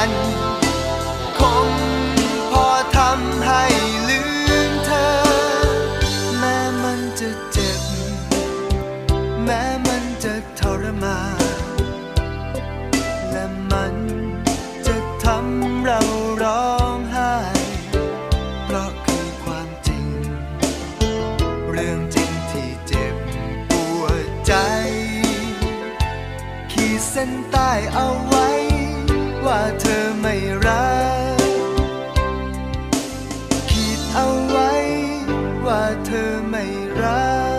ันคงพอทำให้ลืมเธอ แม้มันจะเจ็บ แม้มันจะทรมานและมันจะทำเราร้องไห้ เพราะคือความจริง เรื่องจริงที่เจ็บปวดใจ ขีดเส้นใต้เอาไว้ ว่าเธอไม่รัก คิดเอาไว้ว่าเธอไม่รัก